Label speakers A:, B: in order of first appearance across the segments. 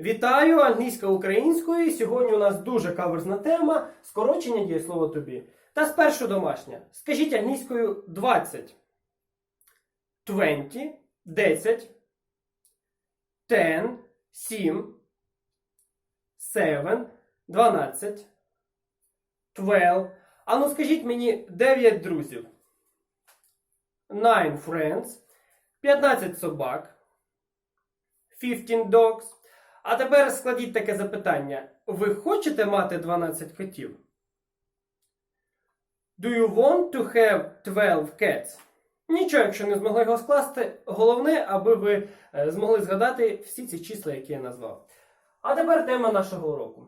A: Вітаю! Англійська українською. Сьогодні у нас дуже каверзна тема скорочення дієслова тобі. Та спершу домашня. Скажіть англійською 20. 20, 10, 10, 7, 7, 12, 12. А ну скажіть мені 9 друзів. 9 friends, 15 собак, 15 dogs. А тепер складіть таке запитання. Ви хочете мати 12 котів? Do you want to have 12 cats? Нічого, якщо не змогли його скласти. Головне, аби ви е, змогли згадати всі ці числа, які я назвав. А тепер тема нашого уроку.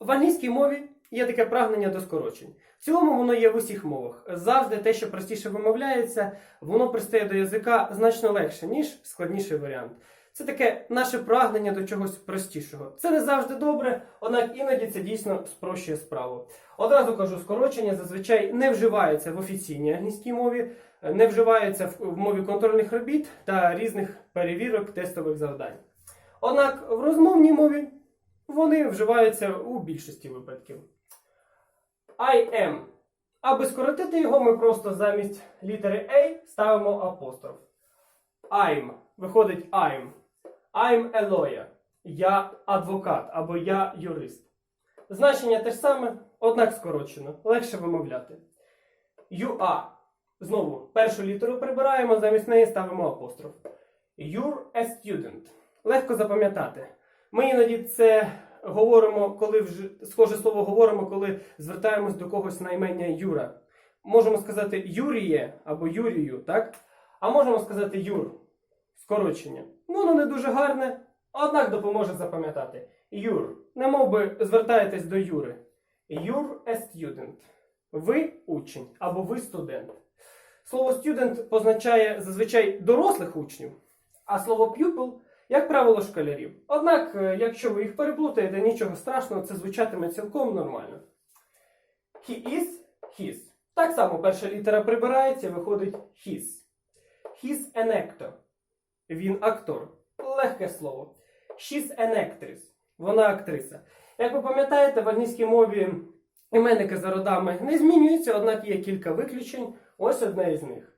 A: В англійській мові є таке прагнення до скорочень. В цілому воно є в усіх мовах. Завжди те, що простіше вимовляється, воно пристає до язика значно легше, ніж складніший варіант. Це таке наше прагнення до чогось простішого. Це не завжди добре, однак іноді це дійсно спрощує справу. Одразу кажу, скорочення зазвичай не вживаються в офіційній англійській мові, не вживаються в в мові контрольних робіт та різних перевірок тестових завдань. Однак в розмовній мові вони вживаються у більшості випадків. I am. Аби скоротити його, ми просто замість літери A ставимо апостроф. I'm. Виходить I'm. I'm a lawyer. Я адвокат або я юрист. Значення те ж саме, однак скорочено. Легше вимовляти. You are. Знову першу літеру прибираємо, замість неї ставимо апостроф. You're a student. Легко запам'ятати. Ми іноді це говоримо, коли вже схоже слово говоримо, коли звертаємось до когось на імення Юра. Можемо сказати Юріє або Юрію, так? А можемо сказати Юр. Скорочення. Воно не дуже гарне, однак допоможе запам'ятати. Юр. Не мов би звертаєтесь до Юри. You're a student. Ви учень або ви студент. Слово student позначає зазвичай дорослих учнів, а слово pupil, як правило, школярів. Однак, е, якщо ви їх переплутаєте, нічого страшного, це звучатиме цілком нормально. He is his. Так само перша літера прибирається, виходить his. He's an actor. Він актор. Легке слово. She's an actress. Вона актриса. Як ви пам'ятаєте, в англійській мові іменники за родами не змінюються, однак є кілька виключень. Ось одне із них.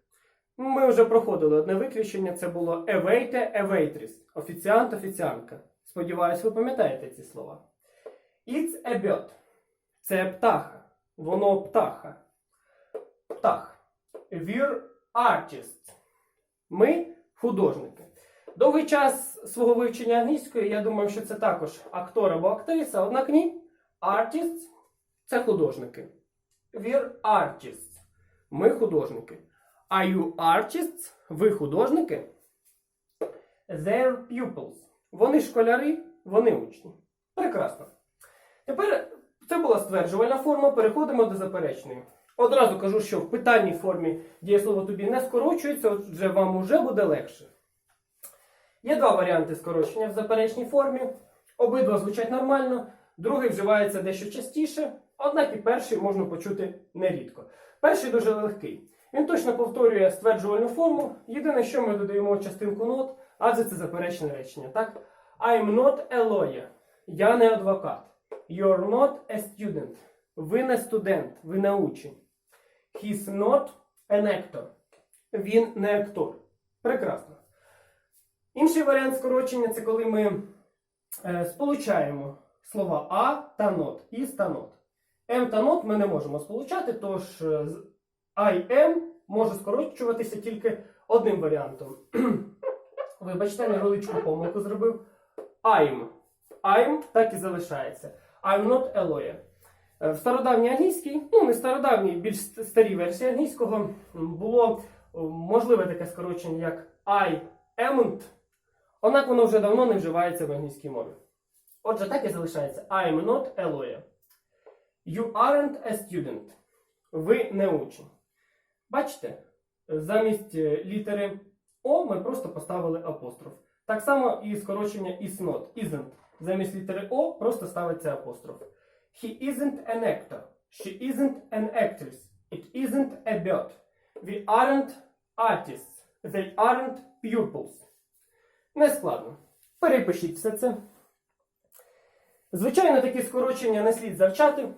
A: Ми вже проходили одне виключення, це було a waiter. Офіціант, офіціантка. Сподіваюсь, ви пам'ятаєте ці слова. It's a bird. Це птаха. Воно птаха. Птах. We're artists. Ми художники. Довгий час свого вивчення англійської я думав, що це також актор або актриса, однак ні. Artists – це художники. We're artists. Ми художники. Are you artists? Ви художники? They're pupils. Вони школяри, вони учні. Прекрасно. Тепер це була стверджувальна форма, переходимо до заперечної. Одразу кажу, що в питальній формі дієслово тобі не скорочується, отже вам уже буде легше. Є два варіанти скорочення в заперечній формі. Обидва звучать нормально, другий вживається дещо частіше, однак і перший можна почути нерідко. Перший дуже легкий. Він точно повторює стверджувальну форму. Єдине, що ми додаємо частинку not, адже це заперечне речення. Так? I'm not a lawyer. Я не адвокат. You're not a student. Ви не студент, ви не учень. He's not an actor. Він не актор. Прекрасно. Інший варіант скорочення це коли ми е, сполучаємо слова а та not, is та not. М та not ми не можемо сполучати, тож е, I am може скорочуватися тільки одним варіантом. Вибачте, невеличку помилку зробив. I'm. I'm так і залишається. I'm not a lawyer. Е, В стародавній англійській, ну не стародавній, більш старій версії англійського, було е, можливе таке скорочення, як I amn't, однак воно вже давно не вживається в англійській мові. Отже, так і залишається. I'm not a lawyer. You aren't a student. Ви не учень. Бачите, замість е, літери О ми просто поставили апостроф. Так само і скорочення is not, isn't. Замість літери О просто ставиться апостроф. He isn't an actor. She isn't an actress. It isn't a bird. We aren't artists. They aren't pupils. Нескладно. Перепишіть все це. Звичайно, такі скорочення не слід завчати.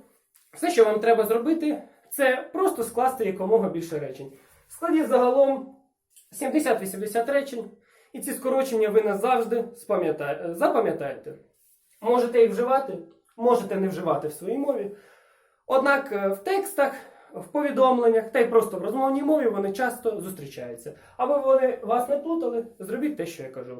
A: Все, що вам треба зробити, це просто скласти якомога більше речень. Складіть загалом 70-80 речень, і ці скорочення ви назавжди запам'ятаєте. Можете їх вживати, можете не вживати в своїй мові. Однак е, в текстах, в повідомленнях та й просто в розмовній мові вони часто зустрічаються. Аби вони вас не плутали, зробіть те, що я кажу.